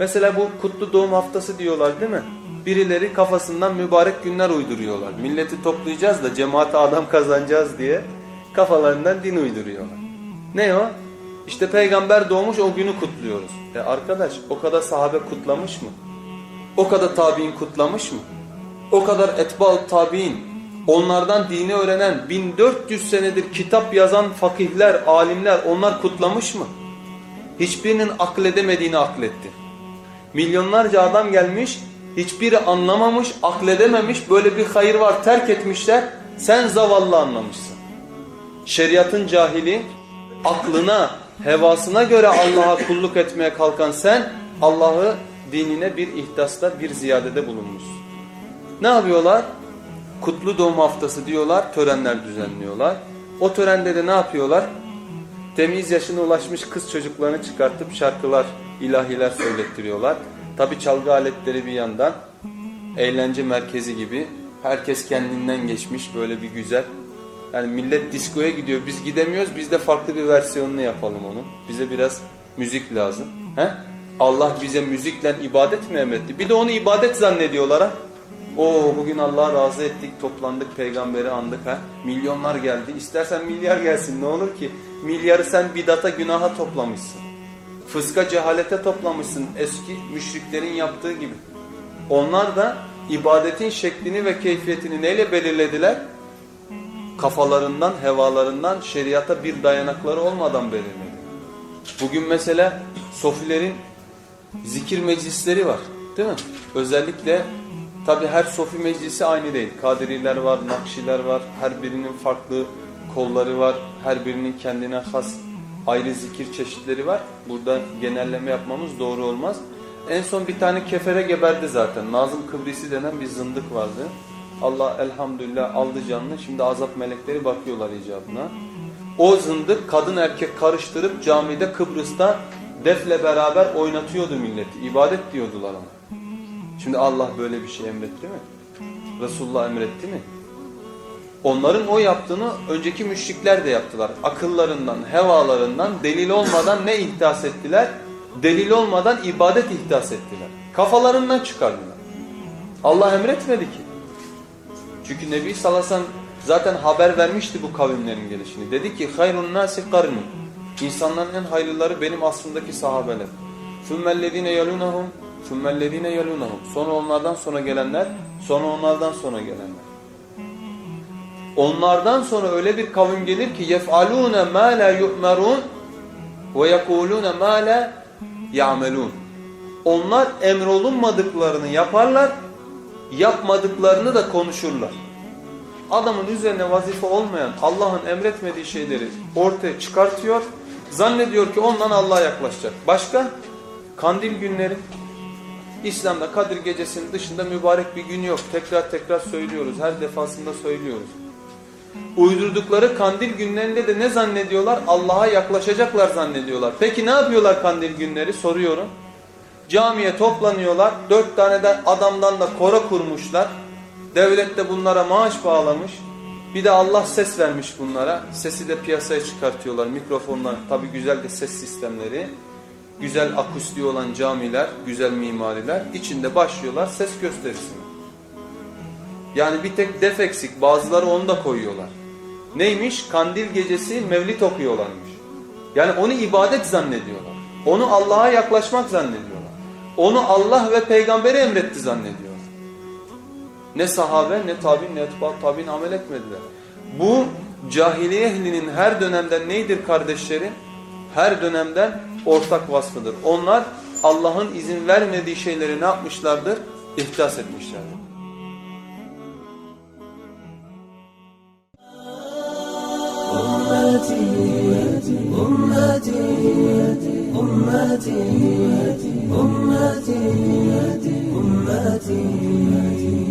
Mesela bu kutlu doğum haftası diyorlar değil mi? Birileri kafasından mübarek günler uyduruyorlar. Milleti toplayacağız da cemaate adam kazanacağız diye kafalarından din uyduruyorlar. Ne o? İşte peygamber doğmuş o günü kutluyoruz. E arkadaş o kadar sahabe kutlamış mı? O kadar tabi'in kutlamış mı? O kadar etba tabi'in onlardan dini öğrenen 1400 senedir kitap yazan fakihler, alimler onlar kutlamış mı? Hiçbirinin akledemediğini akletti. Milyonlarca adam gelmiş, hiçbiri anlamamış, akledememiş, böyle bir hayır var terk etmişler. Sen zavallı anlamışsın. Şeriatın cahili, aklına, hevasına göre Allah'a kulluk etmeye kalkan sen, Allah'ı dinine bir ihtasda, bir ziyadede bulunmuşsun. Ne yapıyorlar? Kutlu doğum haftası diyorlar, törenler düzenliyorlar. O törende de ne yapıyorlar? Temiz yaşına ulaşmış kız çocuklarını çıkartıp şarkılar, ilahiler söylettiriyorlar. Tabi çalgı aletleri bir yandan, eğlence merkezi gibi. Herkes kendinden geçmiş böyle bir güzel. Yani millet diskoya gidiyor, biz gidemiyoruz, biz de farklı bir versiyonunu yapalım onun. Bize biraz müzik lazım. He? Allah bize müzikle ibadet mi emretti? Bir de onu ibadet zannediyorlar. Oo bugün Allah'a razı ettik, toplandık, peygamberi andık ha. Milyonlar geldi. İstersen milyar gelsin ne olur ki? Milyarı sen bidata, günaha toplamışsın. Fıska, cehalete toplamışsın eski müşriklerin yaptığı gibi. Onlar da ibadetin şeklini ve keyfiyetini neyle belirlediler? Kafalarından, hevalarından, şeriata bir dayanakları olmadan belirledi. Bugün mesela sofilerin zikir meclisleri var değil mi? Özellikle tabi her sofi meclisi aynı değil. Kadiriler var, nakşiler var. Her birinin farklı kolları var. Her birinin kendine has ayrı zikir çeşitleri var. Burada genelleme yapmamız doğru olmaz. En son bir tane kefere geberdi zaten. Nazım Kıbrisi denen bir zındık vardı. Allah elhamdülillah aldı canını. Şimdi azap melekleri bakıyorlar icabına. O zındık kadın erkek karıştırıp camide Kıbrıs'ta defle beraber oynatıyordu milleti. İbadet diyordular ona. Şimdi Allah böyle bir şey emretti mi? Resulullah emretti mi? Onların o yaptığını önceki müşrikler de yaptılar. Akıllarından, hevalarından delil olmadan ne ihdas ettiler? Delil olmadan ibadet ihdas ettiler. Kafalarından çıkardılar. Allah emretmedi ki. Çünkü Nebi sellem zaten haber vermişti bu kavimlerin gelişini. Dedi ki hayrun nasi karni. İnsanların en hayırlıları benim aslındaki sahabeler. Sümmellezine yalunahum sümmellezine yalunahum. Sonra onlardan sonra gelenler, sonra onlardan sonra gelenler. Onlardan sonra öyle bir kavim gelir ki yef'alûne mâ lâ yu'merûn ve yekûlûne mâ lâ ya'melûn. Onlar emrolunmadıklarını yaparlar, yapmadıklarını da konuşurlar. Adamın üzerine vazife olmayan Allah'ın emretmediği şeyleri ortaya çıkartıyor. Zannediyor ki ondan Allah'a yaklaşacak. Başka? Kandil günleri. İslam'da Kadir gecesinin dışında mübarek bir gün yok. Tekrar tekrar söylüyoruz. Her defasında söylüyoruz. Uydurdukları kandil günlerinde de ne zannediyorlar? Allah'a yaklaşacaklar zannediyorlar. Peki ne yapıyorlar kandil günleri? Soruyorum. Camiye toplanıyorlar. Dört tane de adamdan da kora kurmuşlar. Devlet de bunlara maaş bağlamış. Bir de Allah ses vermiş bunlara. Sesi de piyasaya çıkartıyorlar. Mikrofonlar, tabi güzel de ses sistemleri. Güzel akustiği olan camiler, güzel mimariler. İçinde başlıyorlar ses gösterisine. Yani bir tek def eksik. Bazıları onu da koyuyorlar. Neymiş? Kandil gecesi mevlit okuyorlarmış. Yani onu ibadet zannediyorlar. Onu Allah'a yaklaşmak zannediyorlar. Onu Allah ve peygamberi emretti zannediyorlar. Ne sahabe, ne tabi, ne etba tabi'in amel etmediler. Bu cahiliye ehlinin her dönemden neydir kardeşlerim? Her dönemden ortak vasfıdır. Onlar Allah'ın izin vermediği şeyleri ne yapmışlardır? İhdas etmişlerdir. أمتي أمتي أمتي أمتي أمتي